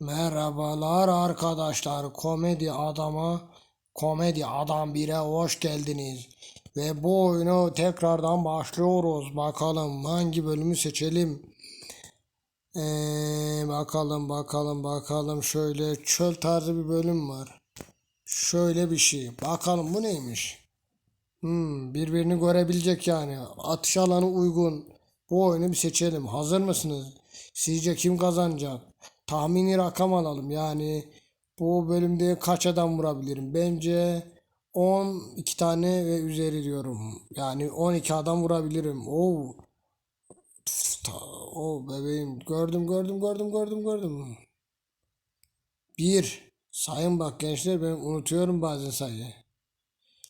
Merhabalar arkadaşlar. Komedi adama, komedi adam 1'e hoş geldiniz. Ve bu oyunu tekrardan başlıyoruz. Bakalım hangi bölümü seçelim. Ee, bakalım bakalım bakalım şöyle çöl tarzı bir bölüm var. Şöyle bir şey. Bakalım bu neymiş? Hmm, birbirini görebilecek yani. Atış alanı uygun. Bu oyunu bir seçelim. Hazır mısınız? Sizce kim kazanacak? Tahmini rakam alalım. Yani bu bölümde kaç adam vurabilirim? Bence 12 tane ve üzeri diyorum. Yani 12 adam vurabilirim. Oo. O bebeğim. Gördüm gördüm gördüm gördüm gördüm. Bir. Sayın bak gençler ben unutuyorum bazen.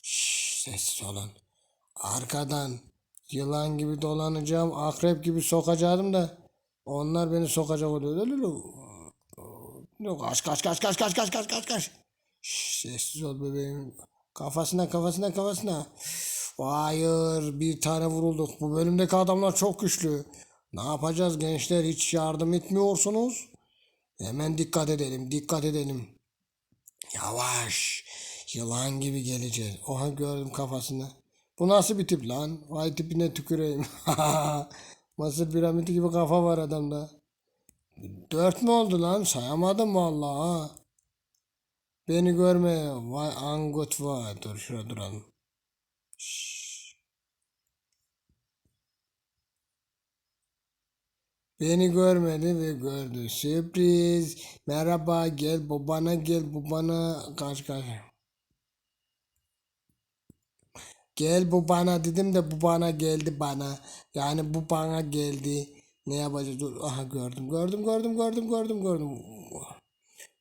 Şşş, sessiz olun. Arkadan yılan gibi dolanacağım, akrep gibi sokacaktım da onlar beni sokacak oluyor. Yok kaç kaç kaç kaç kaç kaç kaç kaç kaç. Şşş, sessiz ol bebeğim. Kafasına kafasına kafasına. Hayır bir tane vurulduk. Bu bölümdeki adamlar çok güçlü. Ne yapacağız gençler hiç yardım etmiyorsunuz. Hemen dikkat edelim dikkat edelim. Yavaş. Yılan gibi geleceğiz. Oha gördüm kafasını. Bu nasıl bir tip lan? Vay tipine tüküreyim. Mısır piramidi gibi kafa var adamda. Dört mü oldu lan? Sayamadım vallahi. Beni görme. Vay angut vay. Dur şurada duralım. Beni görmedi ve gördü. Sürpriz. Merhaba gel bu bana gel bu bana. Kaç kaç. Gel bu bana dedim de bu bana geldi bana. Yani bu bana geldi. Ne yapacağız? Dur. Aha gördüm. Gördüm gördüm gördüm gördüm gördüm.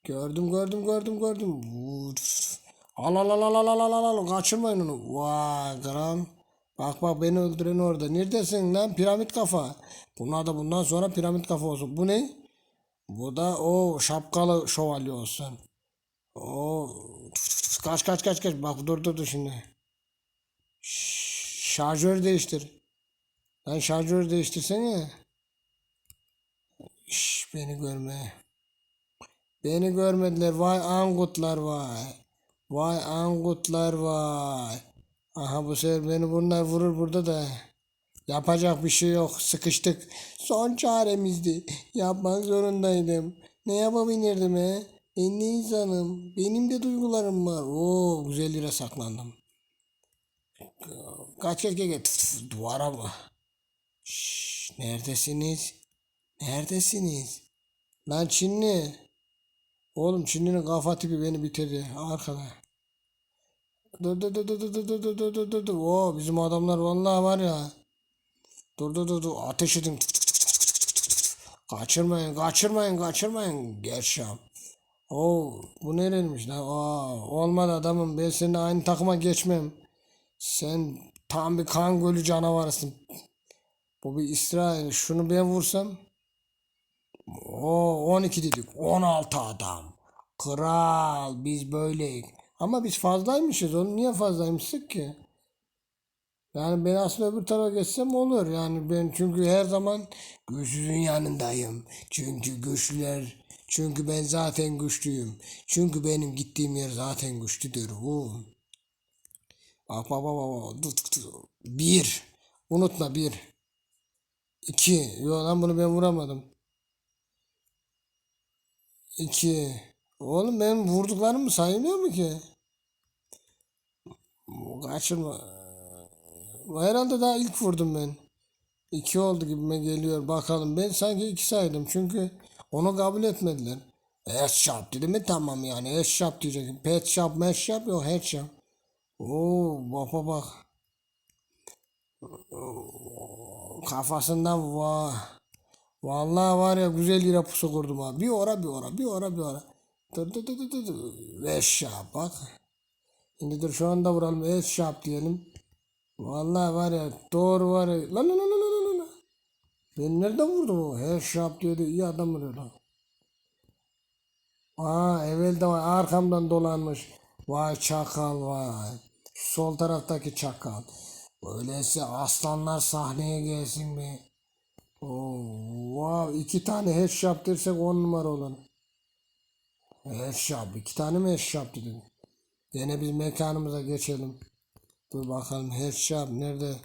Gördüm gördüm gördüm gördüm. Vuf. Al al al al al al al al kaçırmayın onu. Vay kral. Bak bak beni öldüren orada. Neredesin lan piramit kafa? Bunlar da bundan sonra piramit kafa olsun. Bu ne? Bu da o şapkalı şövalye olsun. O kaç kaç kaç kaç. Bak dur dur dur şimdi. Şarjör değiştir. Lan şarjör değiştirsene. Şş, beni görme. Beni görmediler. Vay angutlar vay. Vay angutlar vay. Aha bu sefer beni bunlar vurur burada da. Yapacak bir şey yok. Sıkıştık. Son çaremizdi. Yapmak zorundaydım. Ne yapabilirdim he? Ben ne insanım? Benim de duygularım var. Oo güzel yere saklandım. Kaç kaç kaç. Duvara mı? Şşş, neredesiniz? Neredesiniz? Lan Çinli. Oğlum Çinli'nin kafa tipi beni bitirdi. Arkada. Dur dur dur dur dur dur dur dur dur dur dur. Oo bizim adamlar vallahi var ya. Dur dur dur dur ateş edin. Kaçırmayın kaçırmayın kaçırmayın. Gerçam. Oo bu nereymiş lan? Aa, olmadı adamım ben seninle aynı takıma geçmem. Sen tam bir kan gölü canavarısın. Bu bir İsrail. Şunu ben vursam. O 12 dedik. 16 adam. Kral biz böyleyiz. Ama biz fazlaymışız. Onu niye fazlaymıştık ki? Yani ben aslında öbür tarafa geçsem olur. Yani ben çünkü her zaman güçlünün yanındayım. Çünkü güçlüler çünkü ben zaten güçlüyüm. Çünkü benim gittiğim yer zaten güçlüdür. Dur, dur, dur. Bir. Unutma bir. İki. Yok lan bunu ben vuramadım. İki. Oğlum benim vurduklarım mı sayılıyor mu ki? Kaçırma. Herhalde daha ilk vurdum ben. İki oldu gibime geliyor. Bakalım ben sanki iki saydım. Çünkü onu kabul etmediler. Headshot dedi mi tamam yani. Headshot diyecek. Pet shop, match shop yok headshot. Oo bak bak. Kafasından vah. Vallahi var ya güzel yere pusu kurdum ha. Bir ora bir ora bir ora bir ora. Dur dur dur dur dur. dur. Ve şap bak. Şimdi dur şu anda vuralım. Evet şap diyelim. Vallahi var ya doğru var ya. Lan lan lan lan lan lan. Ben nereden vurdum o? Her şap diyordu. iyi adam vuruyor lan. Aa evvel de var. Arkamdan dolanmış. Vay çakal vay. Sol taraftaki çakal. Öyleyse aslanlar sahneye gelsin mi? Oo, wow, iki tane headshot dersek on numara olan. Headshot. iki tane mi headshot dedin? Gene biz mekanımıza geçelim. Dur bakalım headshot nerede?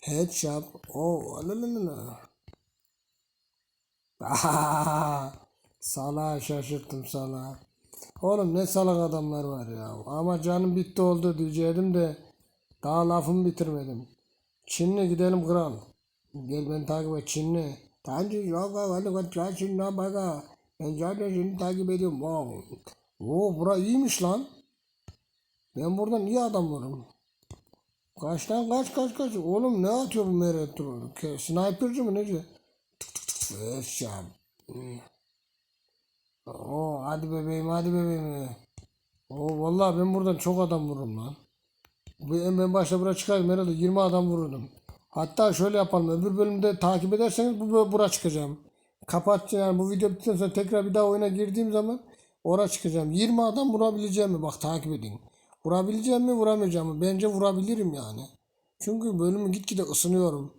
Headshot. Oo. Ahahaha. Salağı şaşırttım salağı. Oğlum ne salak adamlar var ya. Ama canım bitti oldu diyecektim de daha lafımı bitirmedim. Çinli gidelim kral. Gel beni takip et Çinli. Tanrı yok hadi bak ya Çinli baka. Ben takip ediyorum. Wow. Oo bura iyiymiş lan. Ben buradan iyi adam vururum. Kaç lan kaç kaç kaç. Oğlum ne atıyor bu Meret Sniperci mi nece? Tık tık tık hadi bebeğim hadi bebeğim. Oo vallahi ben buradan çok adam vururum lan. Ben başta buraya çıkardım herhalde 20 adam vururdum. Hatta şöyle yapalım öbür bölümde takip ederseniz bu bura çıkacağım. Kapat yani bu video bittikten sonra tekrar bir daha oyuna girdiğim zaman oraya çıkacağım. 20 adam vurabileceğim mi? Bak takip edin. Vurabileceğim mi vuramayacağım mı? Bence vurabilirim yani. Çünkü bölümü gitgide ısınıyorum.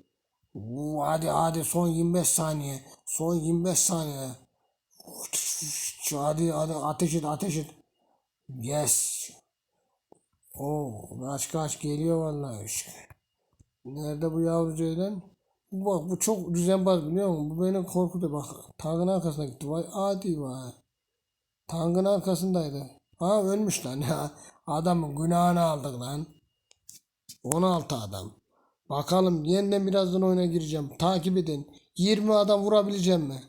Oo, hadi hadi son 25 saniye. Son 25 saniye. Hadi hadi ateş et ateş et. Yes. Oo, kaç kaç geliyor vallahi. Nerede bu yavru ceylan? Bak bu çok düzenbaz biliyor musun? Bu beni korkutuyor bak. Tankın arkasına gitti. Vay adi vay. Tankın arkasındaydı. Ha ölmüş lan ya. Adamın günahını aldık lan. 16 adam. Bakalım yeniden birazdan oyuna gireceğim. Takip edin. 20 adam vurabileceğim mi?